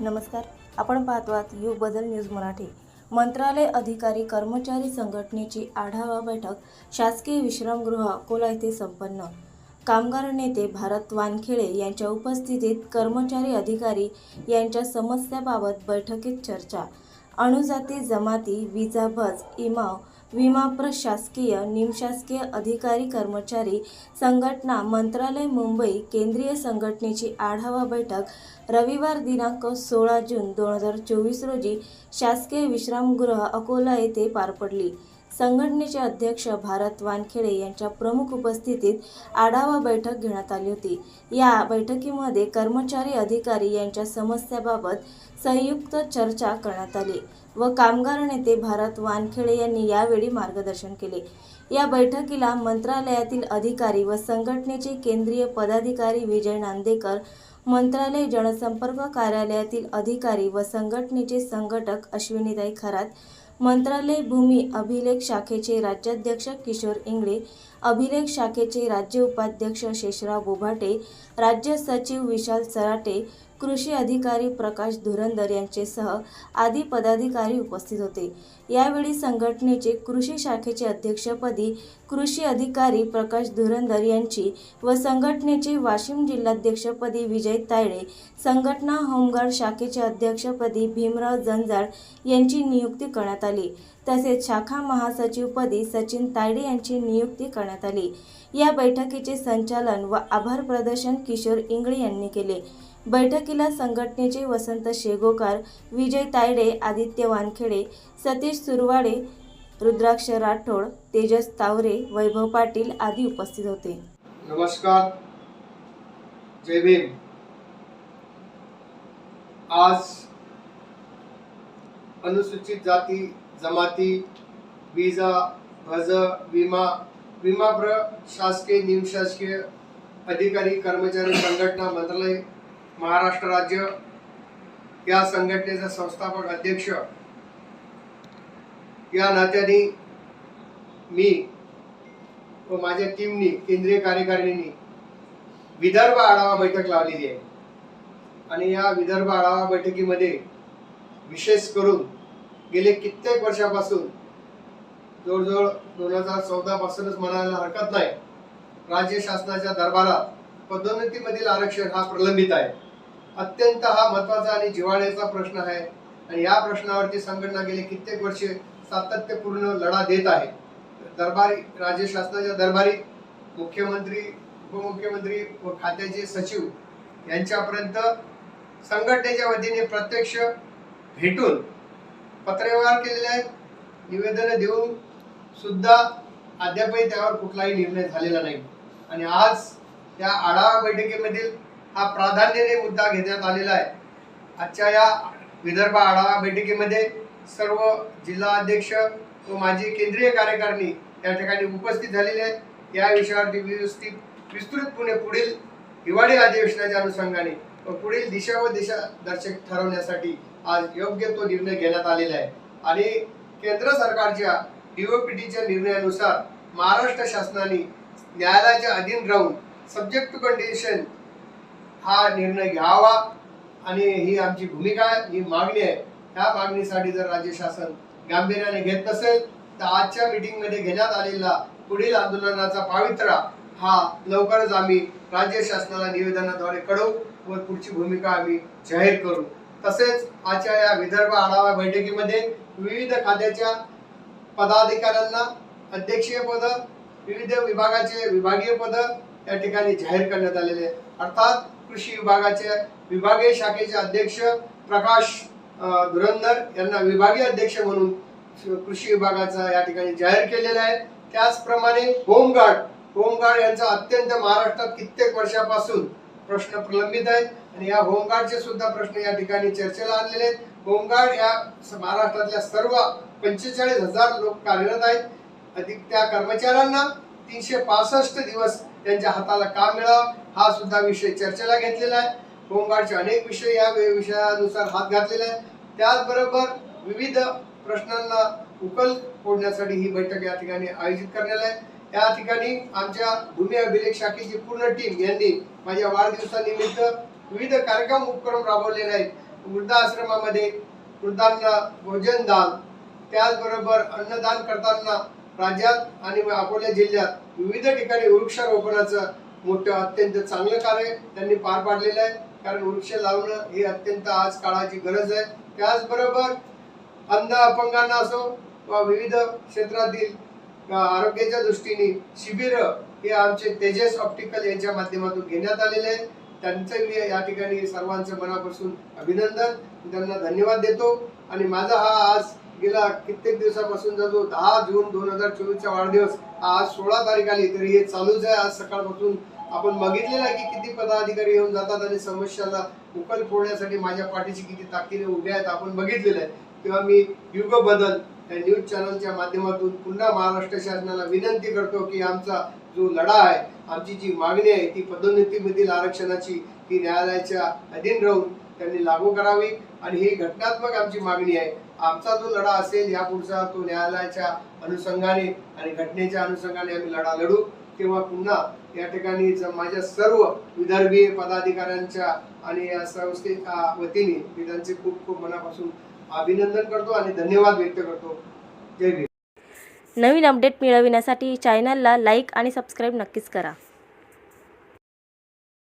नमस्कार. आपण पाहतो आहात युग बदल न्यूज मराठी. मंत्रालय अधिकारी कर्मचारी संघटनेची आढावा बैठक शासकीय विश्रामगृह अकोला येथे संपन्न. कामगार नेते भारत वानखेडे यांच्या उपस्थितीत कर्मचारी अधिकारी यांच्या समस्याबाबत बैठकीत चर्चा. अणुजाती जमाती विजाभज इमाव विमा प्रशासकीय निमशासकीय अधिकारी कर्मचारी संघटना मंत्रालय मुंबई केंद्रीय संघटनेची आढावा बैठक रविवार दिनांक सोळा जून दोन हजार चोवीस रोजी शासकीय विश्रामगृह अकोला येथे पार पडली. संघटनेचे अध्यक्ष भारत वानखेडे यांच्या प्रमुख उपस्थितीत आढावा बैठक घेण्यात आली होती. या बैठकीमध्ये कर्मचारी अधिकारी यांच्या समस्याबाबत संयुक्त चर्चा करण्यात आली व कामगार नेते भारत वानखेडे यांनी यावेळी मार्गदर्शन केले. या बैठकीला मंत्रालयातील अधिकारी व संघटनेचे केंद्रीय पदाधिकारी विजय नांदेकर मंत्रालय जनसंपर्क कार्यालयातील अधिकारी व संघटनेचे संघटक अश्विनीताई खरात मंत्रालय भूमी अभिलेख शाखेचे राज्याध्यक्ष किशोर इंगळे अभिलेख शाखेचे राज्य उपाध्यक्ष शेषराव बोभाटे राज्य सचिव विशाल सराटे कृषी अधिकारी प्रकाश धुरंदर यांचेसह आदी पदाधिकारी उपस्थित होते. यावेळी संघटनेचे कृषी शाखेचे अध्यक्षपदी कृषी अधिकारी प्रकाश धुरंदर यांची व संघटनेचे वाशिम जिल्हाध्यक्षपदी विजय तायडे संघटना होमगार्ड शाखेचे अध्यक्षपदी भीमराव जंजाळ यांची नियुक्ती करण्यात आली. तसेच शाखा महासचिवपदी सचिन तायडे यांची नियुक्ती करण्यात आली. या बैठकीचे संचालन व आभार प्रदर्शन किशोर इंगळे यांनी केले. बैठकीला संघटनेचे वसंत शेगोकार विजय तायडे आदित्य वानखेडे सतीश सुरवाडे रुद्राक्ष राठोड तेजस तावरे वैभव पाटील आदी उपस्थित होते. नमस्कार. जय भीम. आज अनुसूचित जाती जमाती विजा भज विमा विमा प्र शासकीय निमशासकीय अधिकारी कर्मचारी संघटना मंत्रालय महाराष्ट्र राज्य या संघटनेचा संस्थापक अध्यक्ष. या नात्याने मी व माझ्या टीमनी केंद्रीय कार्यकारिणीने विदर्भ आढावा बैठक लावलेली आहे. आणि या विदर्भ आढावा बैठकीमध्ये विशेष करून गेले कित्येक वर्षापासून जवळजवळ दोन हजार चौदा पासूनच म्हणायला हरकत नाही. राज्य शासनाच्या दरबारात पदोन्नतीमधील आरक्षण हा प्रलंबित आहे. अत्यंत हा महत्त्वाचा आणि जिव्हाळ्याचा प्रश्न आहे. आणि या प्रश्नावरती संघटना गेली कित्येक वर्षे सातत्यपूर्ण लढा देत आहे. दरबारी राज्य शासनाच्या दरबारी मुख्यमंत्री उपमुख्यमंत्री व खात्याचे सचिव यांच्यापर्यंत संघटनेच्या वतीने प्रत्यक्ष भेटून पत्रव्यवहार केलेले आहेत. निवेदनं देऊन सुद्धा अद्यापही त्यावर कुठलाही निर्णय झालेला नाही. आणि आज या आढावा बैठकीमधील हा प्राधान्याने मुद्दा घेण्यात आलेला आहे. आजच्या या विदर्भ आढावा बैठकीमध्ये सर्व जिल्हा अध्यक्ष व माजी केंद्रीय कार्यकारिणी या ठिकाणी उपस्थित झालेले आहेत. या विषयावरती व्यवस्थित विस्तृतपणे पुढील हिवाळी अधिवेशनाच्या अनुषंगाने व पुढील दिशा व दिशा दर्शक ठरवण्यासाठी आज योग्य तो निर्णय घेण्यात आलेला आहे. आणि केंद्र सरकारच्या डीओपीटीच्या निर्णयानुसार महाराष्ट्र शासनाने न्यायालयाच्या अधीन राहून सब्जेक्ट टू कंडिशन हा निर्णय घ्यावा. आणि ही आमची भूमिका आहे ही मागणी आहे. ह्या मागणीसाठी जर राज्य शासन गांभीर्याने घेत नसेल तर आजच्या मीटिंगमध्ये घेण्यात आलेला पुढील आंदोलनाचा पावित्रा हा लवकरच आम्ही राज्य शासनाला निवेदनाद्वारे कळवू व पुढची भूमिका आम्ही जाहीर करू. तसेच आजच्या या विदर्भ आढावा बैठकीमध्ये विविध खात्याच्या पदाधिकाऱ्यांना अध्यक्षीय पद विविध विभागाचे विभागीय पद या ठिकाणी जाहीर करण्यात आलेले आहेत अर्थात कृषी विभागाचे विभागीय शाखेचे अध्यक्ष प्रकाश धुरंधर यांना विभागीय अध्यक्ष म्हणून कृषी विभागाचा या ठिकाणी जाहीर केलेला आहे. त्याचप्रमाणे होमगार्ड होमगार्ड यांचा अत्यंत महाराष्ट्रात कित्येक वर्षापासून प्रश्न प्रलंबित आहेत आणि या होमगार्डचे सुद्धा प्रश्न या ठिकाणी चर्चेला आणलेले आहेत. होमगार्ड या महाराष्ट्रातल्या सर्व पंचेचाळीस हजार लोक कार्यरत आहेत. अधिक त्या कर्मचाऱ्यांना तीनशे पासष्ट दिवस त्यांच्या हाताला काम मिळावं. हा सुद्धा विषय चर्चेला घेतलेला आहे. होमगार्डचे अनेक विषय या विषयानुसार हात घातलेला आहे. त्याचबरोबर विविध प्रश्नांना उकल फोडण्यासाठी ही बैठक या ठिकाणी आयोजित करण्यात आहे या ठिकाणी आमच्या भूमी अभिलेख शाखेची पूर्ण टीम यांनी माझ्या वाढदिवसानिमित्त विविध कार्यक्रम उपक्रम राबवलेले आहेत. वृद्धाश्रमामध्ये वृद्धांना भोजन दान त्याचबरोबर अन्नदान करताना राज्यात आणि अकोला जिल्ह्यात विविध ठिकाणी वृक्षारोपणाचं मोठं अत्यंत चांगलं कार्य त्यांनी पार पाडलेलं आहे. कारण वृक्ष लावणं ही अत्यंत आज काळाची गरज आहे. त्याचबरोबर अंध अपंगांना असो वा विविध क्षेत्रातील आरोग्याच्या दृष्टीने शिबिर हे आमचे तेजस ऑप्टिकल यांच्या माध्यमातून घेण्यात आलेले आहे त्यांचं मी या ठिकाणी सर्वांचं मनापासून अभिनंदन. त्यांना धन्यवाद देतो. आणि माझा हा आज गेला कित्येक दिवसापासून जो दहा जून दोन हजार चोवीसचा वाढदिवस. आज सोळा तारीख आली तरी हे चालूच आहे. आज सकाळपासून आपण बघितलेलं आहे की किती पदाधिकारी येऊन जातात आणि समस्याला उकल फोडण्यासाठी माझ्या पाठीशी किती ताकदीने उभे आहेत आपण बघितलेलं आहे. तेव्हा मी युग बदल या न्यूज चॅनलच्या माध्यमातून पुन्हा महाराष्ट्र शासनाला विनंती करतो की आमचा जो लढा आहे आमची जी मागणी आहे ती पदोन्नतीमधील आरक्षणाची ती न्यायालयाच्या अधीन राहून त्यांनी लागू करावी. आणि ही घटनात्मक आमची मागणी आहे. आमचा जो लढा असेल यापुढचा तो न्यायालयाच्या अनुषंगाने आणि घटनेच्या अनुषंगाने आम्ही लढा लढू तेव्हा पुन्हा या ठिकाणी माझ्या सर्व विदर्भीय पदाधिकाऱ्यांच्या आणि या संस्थेच्या वतीने मी त्यांचे खूप खूप मनापासून अभिनंदन करतो आणि धन्यवाद व्यक्त करतो. जय भीम. नवीन अपडेट मिळविण्यासाठी चॅनलला लाईक आणि सबस्क्राईब नक्कीच करा.